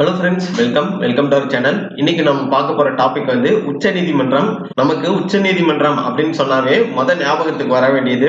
Hello friends welcome welcome to our channel இன்னைக்கு நம்ம பார்க்க போற டாபிக் வந்து உச்ச நீதிமன்றம். நமக்கு உச்ச நீதிமன்றம் அப்படின்னு சொன்னாவே முத ஞாபகத்துக்கு வர வேண்டியது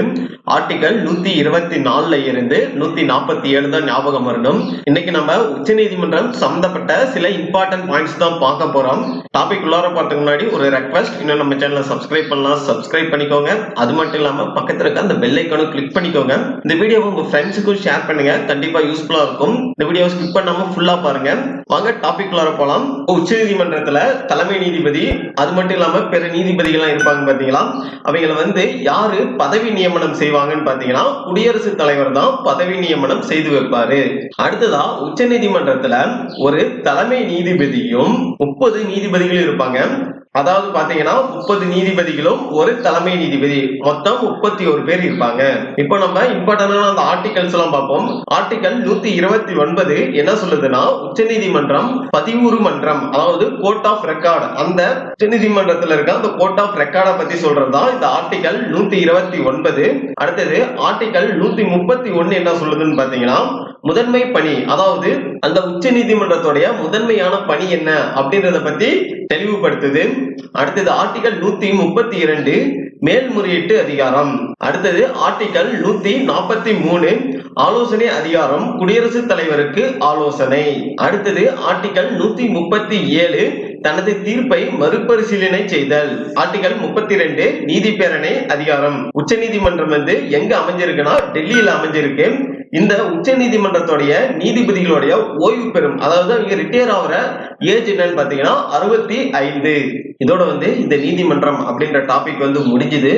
ஆர்டிகல் நூத்தி இருபத்தி நாலுல இருந்து நூத்தி நாற்பத்தி ஏழு தான் ஞாபகம் வரணும். இன்னைக்கு நம்ம உச்ச நீதிமன்றம் சம்பந்தப்பட்ட சில இம்பார்ட்டன்ட் பாயிண்ட்ஸ் தான் பார்க்க போறோம். டாபிக் உள்ளார போறதுக்கு முன்னாடி ஒரு ரெக்வஸ்ட் இன்னும் நம்ம சேனலை சப்ஸ்கிரைப் பண்ணலாம் சப்ஸ்கிரைப் பண்ணிக்கோங்க. அது மட்டும் இல்லாம பக்கத்துல இருக்க அந்த பெல் ஐக்கானும் கிளிக் பண்ணிக்கோங்க. இந்த வீடியோவை உங்க ஃப்ரெண்ட்ஸுக்கும் ஷேர் பண்ணுங்க. கண்டிப்பா யூஸ்ஃபுல்லா இருக்கும். இந்த வீடியோ ஸ்கிப் பண்ணாம ஃபுல்லா பாருங்க. வாங்க டாபிக் உள்ளார போலாம். உச்ச நீதிமன்றத்துல தலைமை நீதிபதி அது மட்டும் இல்லாம பிற நீதிபதிகள்லாம் இருப்பாங்க பாத்தீங்களா? அவங்கள வந்து யாரு பதவி நியமனம் செய்வாங்கன்னு பாத்தீங்கன்னா குடியரசுத் தலைவர் தான் பதவி நியமனம் செய்து வைப்பாரு. அடுத்ததா உச்ச நீதிமன்றத்துல ஒரு தலைமை நீதிபதியும் முப்பது நீதிபதிகள் இருப்பாங்க. அதாவது பாத்தீங்கன்னா முப்பது நீதிபதிகளும் ஒரு தலைமை நீதிபதி. மொத்தம் முப்பத்தி ஒரு பேர் இருப்பாங்க. இப்போ நம்ம இம்பார்ட்டன்டான அந்த ஆர்டிகல்ஸ் எல்லாம் பார்ப்போம். ஆர்டிகல் நூத்தி இருபத்தி ஒன்பது என்ன சொல்லுதுன்னா உச்சநீதிமன்றம் பதிவுறு மன்றம் அதாவது கோர்ட் ஆஃப் ரெக்கார்டு அந்த உச்சநீதிமன்றத்துல இருக்க அந்த கோர்ட் ஆஃப் ரெக்கார்டை பத்தி சொல்றதுதான் இந்த ஆர்டிகல் நூத்தி இருபத்தி ஒன்பது. அடுத்தது ஆர்டிகல் நூத்தி முப்பத்தி ஒன்னு என்ன சொல்லுதுன்னு பாத்தீங்கன்னா முதன்மை பணி அதாவது அந்த உச்ச நீதிமன்றத்துடைய முதன்மையான பணி என்ன அப்படின்றத பத்தி தெளிவுபடுத்துது. அடுத்தது ஆர்டிகல் நூத்தி முப்பத்தி இரண்டு மேல்முறையீட்டு அதிகாரம். அடுத்தது ஆர்டிகல் நூத்தி நாற்பத்தி மூணு ஆலோசனை அதிகாரம் குடியரசுத் தலைவருக்கு ஆலோசனை. அடுத்தது ஆர்டிகல் நூத்தி முப்பத்தி ஏழு தனது தீர்ப்பை மறுபரிசீலனை செய்தல். ஆர்டிகல் முப்பத்தி ரெண்டு நீதி பேரணை அதிகாரம். உச்ச நீதிமன்றம் வந்து எங்க அமைஞ்சிருக்குன்னா டெல்லியில அமைஞ்சிருக்கு. இந்த உச்ச நீதிமன்றத்துடைய நீதிபதிகளுடைய ஓய்வு பெறும் அதாவது அவங்க ரிட்டையர் ஆகிற ஏஜ் என்னன்னு பாத்தீங்கன்னா அறுபத்தி ஐந்து. இதோட வந்து இந்த நீதிமன்றம் அப்படின்ற டாபிக் வந்து முடிஞ்சுது.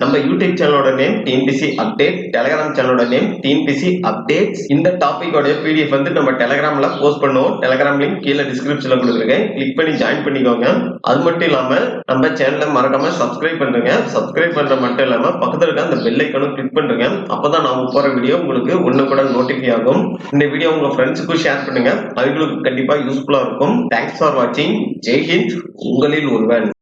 நம்ம யூடியூப் சேனலோட நேம் டிஎன்பிசி அப்டேட் டெலகிராம் சேனலோட நேம் டிஎன்பிசி அப்டேட்ஸ் இந்த டாபிக்கோட பிடிஎஃப் வந்து நம்ம டெலகிராம்ல போஸ்ட் பண்ணுவோம். டெலகிராம் லிங்க் கீழே டிஸ்கிரிப்ஷன்ல கொடுத்துருக்கேன். கிளிக் பண்ணி ஜாயின் பண்ணிக்கோங்க. அது மட்டும் இல்லாம நம்ம சேனலை மறக்காம சப்ஸ்கிரைப் பண்ணுங்க. சப்ஸ்கிரைப் பண்ற மட்டும் இல்லாம பக்கத்துல இருக்க அந்த பெல் ஐக்கனும் கிளிக் பண்ணுங்க அப்பதான் நான் போற வீடியோ உங்களுக்கு ஒண்ணு கூட நோட்டிஃபை ஆகும். இந்த வீடியோ உங்க ஃப்ரெண்ட்ஸுக்கும் ஷேர் பண்ணுங்க. அவங்களுக்கு கண்டிப்பா யூஸ்ஃபுல்லா இருக்கும். தேங்க்ஸ் ஃபார் வாட்சிங் ஜெய் ஹிந்த் உங்களில் ஒருவன்.